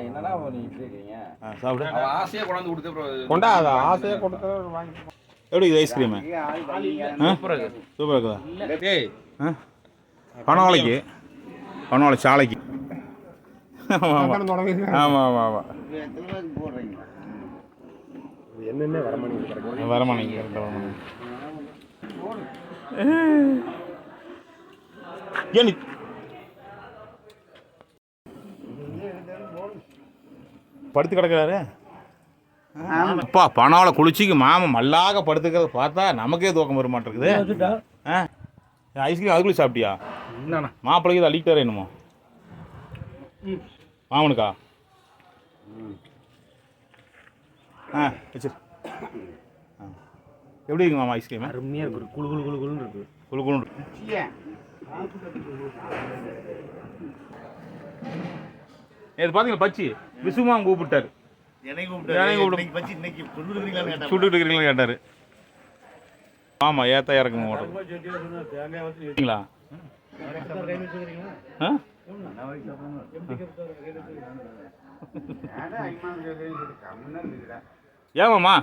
என்னடா நீ இப்படி இருக்கீங்க? சாப்பிடு. ஆசையா கொண்டாந்து கொடுத்து அப்புறம் கொண்டாத ஆசையாக கொடுத்து வாங்கி எப்படி இருக்குது ஐஸ்கிரீமு. சூப்பராக இருக்குதா? டேய் ஆ? பனவாழைக்கு பனவாழை சாலைக்கு. ஆமாம் ஆமாம் ஆமாம் என்னென்ன வரமாட்டேங்குது வரமாட்டேங்க கரெக்டாக வரமாட்டேங்க ஏன் நீ படுத்து கிடக்குறாரு. அப்பா பனாவில் குளிச்சிக்கு மாமன் மல்லாக படுத்துக்கிறத பார்த்தா நமக்கே தூக்கம் வர மாட்டேங்குது. ஆ? ஐஸ்கிரீம் அதுக்குள்ளே சாப்பிட்டியா? என்னண்ணா? மாப்பிள்ளைக்கு இது அள்ளிக்கிட்டாரு என்னமோ. மாமனுக்கா? ஆ வச்சிரு. ஆ. எப்படி இருக்கு மாமா ஐஸ்கிரீம் அருமையாக இருக்கு. குழு குழு குழு குழுன்னு இருக்கு. குழு குழு இது பார்த்தீங்களா பச்சி விசுமா கூப்பிட்டாரு. இருக்கிறீங்களா கேட்டாரு. ஆமாம் ஏத்தா இறக்குங்க ஆ? ஏமாம்மா